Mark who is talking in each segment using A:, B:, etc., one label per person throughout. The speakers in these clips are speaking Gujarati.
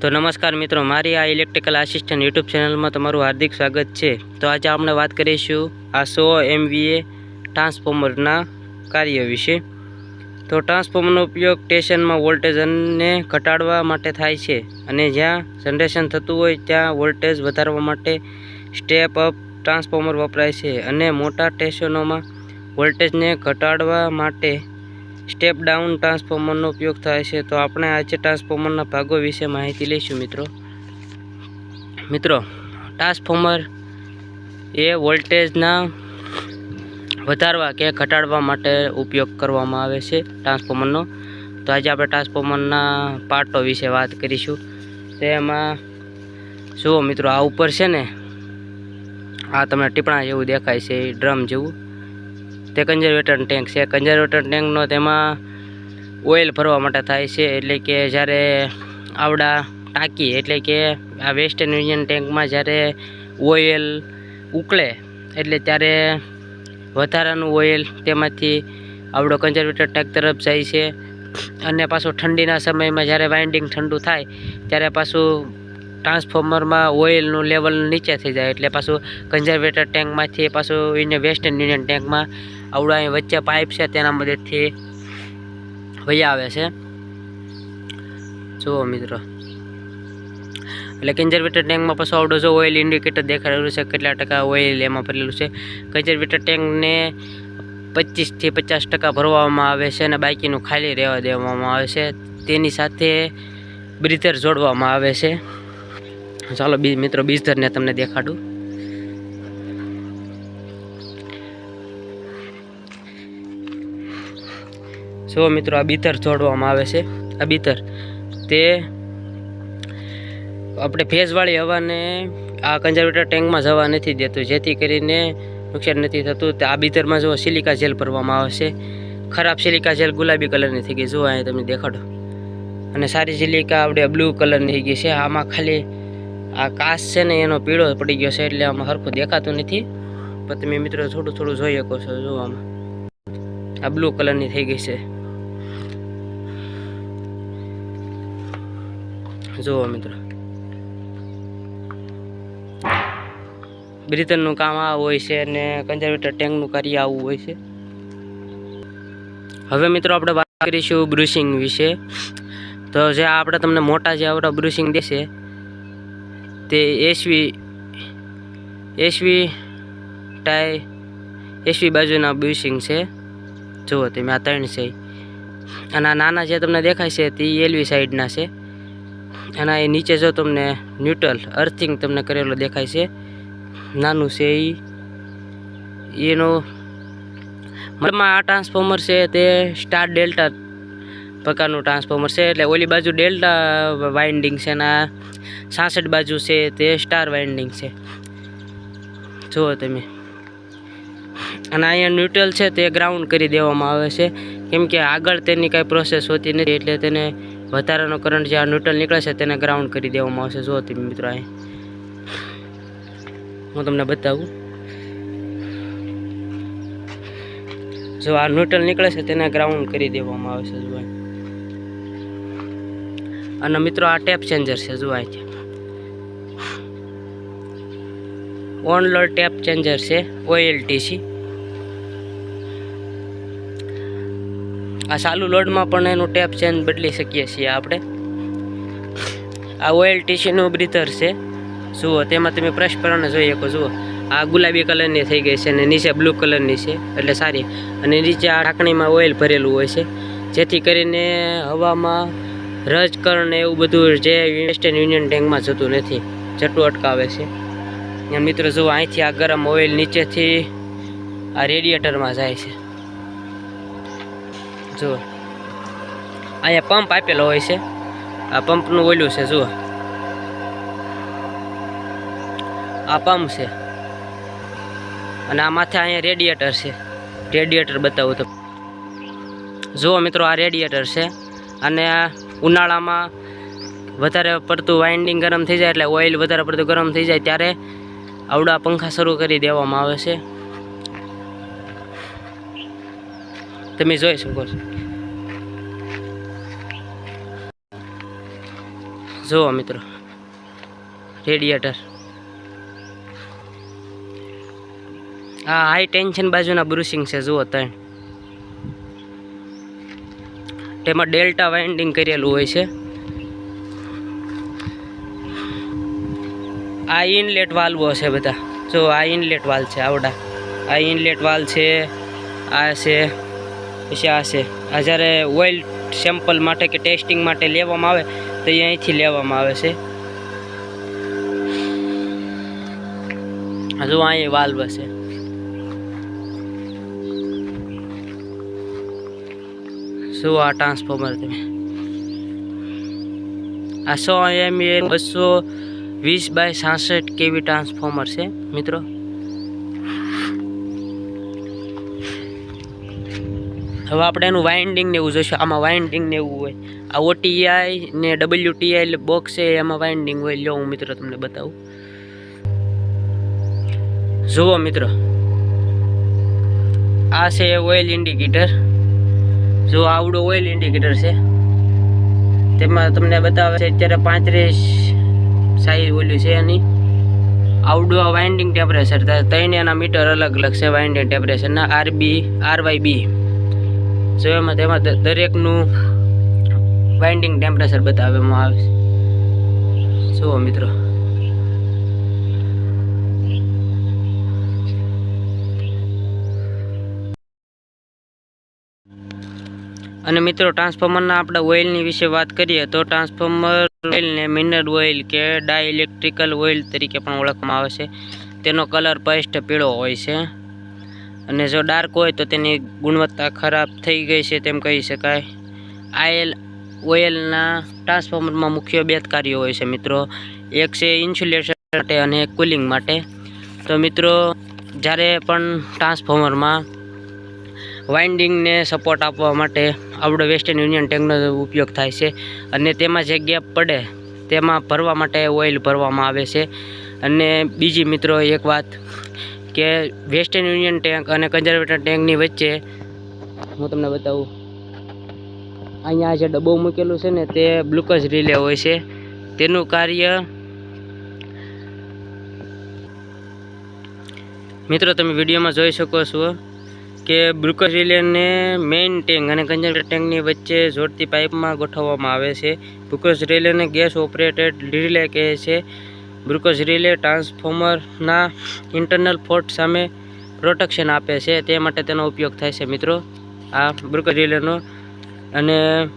A: તો નમસ્કાર મિત્રો, મારી આ ઇલેક્ટ્રિકલ આસિસ્ટન્ટ યુટ્યુબ ચેનલમાં તમારું હાર્દિક સ્વાગત છે. તો આજે આપણે વાત કરીશું આ સો એમવીએ ટ્રાન્સફોર્મરના કાર્ય વિશે. તો ટ્રાન્સફોર્મરનો ઉપયોગ સ્ટેશનમાં વોલ્ટેજને ઘટાડવા માટે થાય છે અને જ્યાં જનરેશન થતું હોય ત્યાં વોલ્ટેજ વધારવા માટે સ્ટેપ અપ ટ્રાન્સફોર્મર વપરાય છે અને મોટા સ્ટેશનોમાં વોલ્ટેજને ઘટાડવા માટે સ્ટેપ ડાઉન ટ્રાન્સફોર્મરનો ઉપયોગ થાય છે, તો આપણે આજે ટ્રાન્સફોર્મરના ભાગો વિશે માહિતી લઈશું મિત્રો. મિત્રો, ટ્રાન્સફોર્મર એ વોલ્ટેજના વધારવા કે ઘટાડવા માટે ઉપયોગ કરવામાં આવે છે ટ્રાન્સફોર્મરનો. તો આજે આપણે ટ્રાન્સફોર્મરના પાર્ટો વિશે વાત કરીશું. તેમાં જુઓ મિત્રો, આ ઉપર છે ને, આ તમને ટીપણા જેવું દેખાય છે ડ્રમ જેવું. તે કન્ઝર્વેટર ટેન્ક છે. કન્ઝર્વેટર ટેન્કનો તેમાં ઓઇલ ભરવા માટે થાય છે. એટલે કે જ્યારે આવડા ટાંકી, એટલે કે આ વેસ્ટર્ન યુનિયન ટેન્કમાં જ્યારે ઓઇલ ઉકળે, એટલે ત્યારે વધારાનું ઓઇલ તેમાંથી આવડો કન્ઝર્વેટર ટેન્ક તરફ જાય છે. અને પાછું ઠંડીના સમયમાં જ્યારે વાઇન્ડિંગ ઠંડુ થાય, ત્યારે પાછું ટ્રાન્સફોર્મરમાં ઓઇલનું લેવલ નીચે થઈ જાય. એટલે પાછું કન્ઝર્વેટર ટેન્કમાંથી પાછું એને વેસ્ટર્ન યુનિયન ટેન્કમાં આવડા અહીં વચ્ચે પાઇપ છે, તેના મદદથી વહી આવે છે. જુઓ મિત્રો. એટલે કન્ઝર્વેટર ટેન્કમાં પછી આવડો જો ઓઇલ ઇન્ડિકેટર દેખાડેલું છે, કેટલા ટકા ઓઇલ એમાં ભરેલું છે. કન્ઝર્વેટર ટેન્કને પચીસથી પચાસ ટકા ભરવામાં આવે છે અને બાકીનું ખાલી રહેવા દેવામાં આવે છે. તેની સાથે બ્રીધર જોડવામાં આવે છે. ચાલો મિત્રો, બીજધરને તમને દેખાડું. જો મિત્રો, આ બીતર જોડવામાં આવે છે, આ બીતર. તે આપણે ભેજવાળી હવાને આ કન્ઝર્વેટર ટેન્કમાં જવા નથી દેતું, જેથી કરીને નુકસાન નથી થતું. તે આ બીતરમાં જો સિલિકા જેલ ભરવામાં આવે છે. ખરાબ સિલિકા જેલ ગુલાબી કલરની થઈ ગઈ. જુઓ, અહીં તમને દેખાડો. અને સારી સિલિકા આપણે બ્લુ કલરની થઈ ગઈ છે. આમાં ખાલી આ કાચ છે ને, એનો પીળો પડી ગયો છે, એટલે આમાં સરખું દેખાતું નથી. પણ તમે મિત્રો થોડું થોડું જોઈ શકો છો, જોવામાં. આ બ્લુ કલરની થઈ ગઈ છે. જુઓ મિત્રો. બ્રિતનનું કામ આ હોય છે અને કન્ઝર્વેટર ટેન્કનું કાર્ય આવું હોય છે. હવે મિત્રો આપણે વાત કરીશું બ્રુશિંગ વિશે. તો જે આપણે તમને મોટા જે આવડા બ્રુશિંગ દેશે, તે એસવી એસવી ટાઈ એસવી બાજુના બ્રુશિંગ છે. જુઓ તમે, આ ત્રણ છે. અને નાના જે તમને દેખાય છે, તે એલવી સાઈડના છે. અને એ નીચે જો તમને ન્યુટ્રલ અર્થિંગ તમને કરેલો દેખાય છે. નાનું છે એ એનો મતલબમાં આ ટ્રાન્સફોર્મર છે તે સ્ટાર ડેલ્ટા પ્રકારનું ટ્રાન્સફોર્મર છે. એટલે ઓલી બાજુ ડેલ્ટા વાઇન્ડિંગ છે અને સાસઠ બાજુ છે તે સ્ટાર વાઇન્ડિંગ છે. જુઓ તમે. અને અહીંયા ન્યુટ્રલ છે તે ગ્રાઉન્ડ કરી દેવામાં આવે છે. કેમ કે આગળ તેની કાંઈ પ્રોસેસ હોતી નથી એટલે તેને વધારાનો કરંટ જે આ ન્યુટ્રલ નીકળે છે તેને ગ્રાઉન્ડ કરી દેવામાં આવશે. જો મિત્રો અહીં હું તમને બતાવું. જો આ ન્યુટ્રલ નીકળે છે તેને ગ્રાઉન્ડ કરી દેવામાં આવશે છે અને મિત્રો આ ટેપ ચેન્જર છે, જો છે. ઓન ટેપ ચેન્જર છે ઓએલટીસી આ ચાલુ લોડમાં પણ એનું ટેપ ચેન્જ બદલી શકીએ છીએ આપણે. આ ઓઇલ ટીસીનું બ્રીથર છે. જુઓ, તેમાં તમે પ્રેસ કરવાને જોઈ શકો, જુઓ. આ ગુલાબી કલરની થઈ ગઈ છે અને નીચે બ્લુ કલરની છે, એટલે સારી. અને નીચે આ ઢાંકણીમાં ઓઇલ ભરેલું હોય છે. જેથી કરીને હવામાં રજકરણ એવું બધું જે વેસ્ટર્ન યુનિયન ટેન્કમાં જતું નથી જટું અટકાવે છે. મિત્રો, જુઓ, અહીંથી આ ગરમ ઓઇલ નીચેથી આ રેડિયેટરમાં જાય છે. જુઓ અહીંયા પંપ આપેલો હોય છે. આ પંપનું ઓલું છે, જુઓ. આ પંપ છે. અને આ માથે અહીંયા રેડિયેટર છે. રેડિયેટર બતાવું તો. જુઓ મિત્રો, આ રેડિયેટર છે. અને ઉનાળામાં વધારે પડતું વાઇન્ડિંગ ગરમ થઈ જાય, એટલે ઓઇલ વધારે પડતું ગરમ થઈ જાય, ત્યારે આવડા પંખા શરૂ કરી દેવામાં આવે છે. તમે જોઈ શકો છો. જુઓ મિત્રો રેડિયેટર આ હાઈ ટેન્શન બાજુના બ્રુસિંગ છે, જુઓ ત્રણ. તેમાં ડેલ્ટા વાઇન્ડિંગ કરેલું હોય છે. આ ઇનલેટ વાલ્વો છે બધા. જો આ ઇનલેટ વાલ છે, આવડા. આ ઇનલેટ વાલ છે, આ છે. પછી આ છે. આ જ્યારે ઓઇલ સેમ્પલ માટે કે ટેસ્ટિંગ માટે લેવામાં આવે, તો એ અહીંથી લેવામાં આવે છે. હજુ અહીં વાલ્વ છે શું આ ટ્રાન્સફોર્મર તમે? આ સો એમ એ બસો વીસ બાય સાસઠ કેવી ટ્રાન્સફોર્મર છે, મિત્રો? હવે આપણે એનું વાઇન્ડિંગ ને એવું જોઈશું. આમાં વાઇન્ડિંગ ને એવું હોય. આ ઓટીઆઈ ને ડબલ્યુ ટીઆઈ બોક્સ છે, એમાં વાઇન્ડિંગ હોય. લો હું મિત્રો તમને બતાવું. જુઓ મિત્રો. આ છે ઓઇલ ઇન્ડિકેટર જો આવડું ઓઇલ ઇન્ડિકેટર છે. તેમાં તમને બતાવે છે, અત્યારે પાંત્રીસ સાઈઝ ઓલ્યું છે એની. આવડું વાઇન્ડિંગ ટેમ્પરેચર ત્રણ એના મીટર અલગ અલગ છે વાઇન્ડિંગ ટેમ્પરેચરના આરબી આરવાય બી એમાં તેમાં દરેકનું બાઇન્ડિંગ ટેમ્પરેચર બતાવવામાં આવે છે. જુઓ મિત્રો. અને મિત્રો, ટ્રાન્સફોર્મરના આપણે ઓઇલની વિશે વાત કરીએ, તો ટ્રાન્સફોર્મર ઓઇલને મિનરલ ઓઇલ કે ડાયઇલેક્ટ્રિકલ ઓઇલ તરીકે પણ ઓળખવામાં આવે છે. તેનો કલર પેસ્ટ પીળો હોય છે. અને જો ડાર્ક હોય તો તેની ગુણવત્તા ખરાબ થઈ ગઈ છે તેમ કહી શકાય. આયલ ઓઇલના ટ્રાન્સફોર્મરમાં મુખ્ય બે કાર્યો હોય છે મિત્રો. એક છે ઇન્સ્યુલેશન માટે અને કુલિંગ માટે. તો મિત્રો, જ્યારે પણ ટ્રાન્સફોર્મરમાં વાઇન્ડિંગને સપોર્ટ આપવા માટે આપણો વેસ્ટર્ન યુનિયન ટેકનો ઉપયોગ થાય છે અને તેમાં જે ગેપ પડે તેમાં ભરવા માટે ઓઇલ ભરવામાં આવે છે. અને બીજી મિત્રો, એક વાત. કે વેસ્ટર્ન યુનિયન ટેન્ક અને કન્ઝર્વેટર ટેન્કની વચ્ચે, હું તમને બતાવું. અહીંયા જે ડબ્બો મૂકેલું છે ને, તે ગ્લુકોઝ રિલે હોય છે. તેનું કાર્ય મિત્રો, તમે વિડીયોમાં જોઈ શકો છો કે બ્રુકોઝ રિલેને મેઇન ટેન્ક અને કન્ઝર્વેટર ટેન્કની વચ્ચે જોડતી પાઇપમાં ગોઠવવામાં આવે છે. બ્રુકોઝ રિલેને ગેસ ઓપરેટેડ રિલે કહે છે. બ્રુકોઝ રિલે ટ્રાન્સફોર્મરના ઇન્ટરનલ ફોર્ટ સામે પ્રોટેક્શન આપે છે, તે માટે તેનો ઉપયોગ થાય છે મિત્રો. આ બ્રુકોઝ રિલેનો અને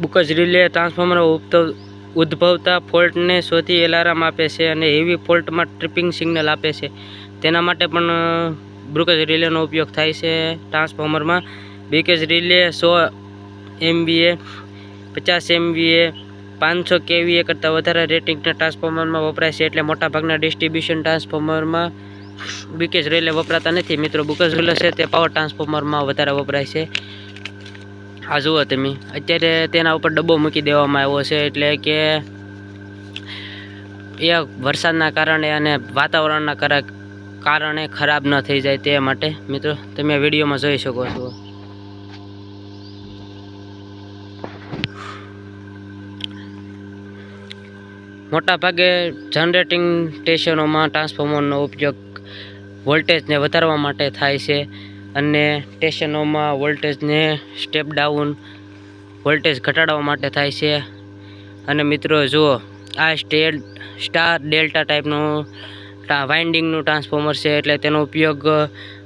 A: બુકજ રિલે ટ્રાન્સફોર્મર ઉદ્ભવ- ઉદ્ભવતા ફોલ્ટને શોધી એલાર્મ આપે છે અને હેવી ફોલ્ટમાં ટ્રિપિંગ સિગ્નલ આપે છે. તેના માટે પણ બ્રુકેજ રિલેનો ઉપયોગ થાય છે ટ્રાન્સફોર્મરમાં. બીકેજ રિલે સો એમબીએ પચાસ એમવીએ પાંચસો કેવીએ કરતાં વધારે રેટિંગના ટ્રાન્સફોર્મરમાં વપરાય છે એટલે મોટાભાગના ડિસ્ટ્રીબ્યુશન ટ્રાન્સફોર્મરમાં બીકેજ રેલે વપરાતા નથી. મિત્રો બુકેજ રિલે છે તે પાવર ટ્રાન્સફોર્મરમાં વધારે વપરાય છે. આ જુઓ તમે. અત્યારે તેના ઉપર ડબ્બો મૂકી દેવામાં આવ્યો છે એટલે કે એ વરસાદના કારણે અને વાતાવરણના કારણે ખરાબ ન થઈ જાય તે માટે. મિત્રો, તમે વિડીયોમાં જોઈ શકો છો. મોટા ભાગે જનરેટિંગ સ્ટેશનોમાં ટ્રાન્સફોર્મરનો ઉપયોગ વોલ્ટેજને વધારવા માટે થાય છે અને સ્ટેશનોમાં વોલ્ટેજને સ્ટેપ ડાઉન વોલ્ટેજ ઘટાડવા માટે થાય છે. અને મિત્રો જુઓ, આ સ્ટેલ સ્ટાર ડેલ્ટા ટાઈપનું વાઇન્ડિંગનું ટ્રાન્સફોર્મર છે એટલે તેનો ઉપયોગ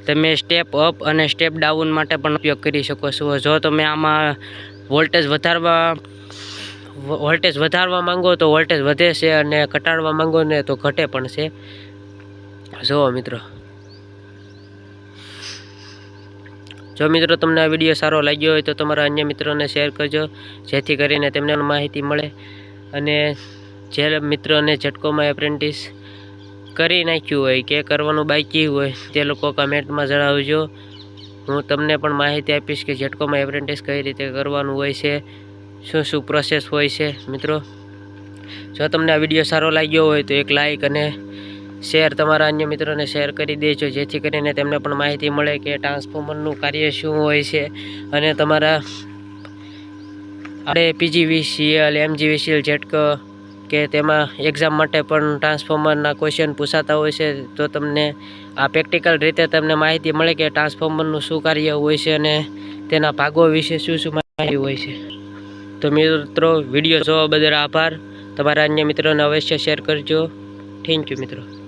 A: તમે સ્ટેપ અપ અને સ્ટેપ ડાઉન માટે પણ ઉપયોગ કરી શકો છો. જો તમે આમાં વોલ્ટેજ વધારવા વોલ્ટેજ વધારવા માંગો તો વોલ્ટેજ વધે છે અને ઘટાડવા માંગો ને તો ઘટે પણ છે. જુઓ મિત્રો. જો મિત્રો તમને આ વીડિયો સારો લાગ્યો હોય તો તમારા અન્ય મિત્રોને શેર કરજો, જેથી કરીને તેમને માહિતી મળે. અને જે મિત્રોને ઝટકોમાં એપ્રેન્ટિસ કરી નાખ્યું હોય કે કરવાનું બાકી હોય તે લોકો કમેન્ટમાં જણાવજો. હું તમને પણ માહિતી આપીશ કે ઝટકોમાં એપ્રેન્ટિસ કઈ રીતે કરવાનું હોય છે. શું શું પ્રોસેસ હોય છે, મિત્રો? જો તમને આ વીડિયો સારો લાગ્યો હોય તો એક લાઇક અને શેર તમારા અન્ય મિત્રોને શેર કરી દેજો, જેથી કરીને તેમને પણ માહિતી મળે કે ટ્રાન્સફોર્મરનું કાર્ય શું હોય છે. અને તમારા આપણે પીજીવીસીએલ એમજીવીસીએલ જેટક કે તેમાં એક્ઝામ માટે પણ ટ્રાન્સફોર્મરના ક્વેશ્ચન પૂછાતા હોય છે, તો તમને આ પ્રેક્ટિકલ રીતે તમને માહિતી મળે કે ટ્રાન્સફોર્મરનું શું કાર્ય હોય છે અને તેના ભાગો વિશે શું શું માહિતી હોય છે. તો મિત્રો વીડિયો જોવા બદલ આભાર. તમારા અન્ય મિત્રોને અવશ્ય શેર કરજો. થેન્ક યુ મિત્રો.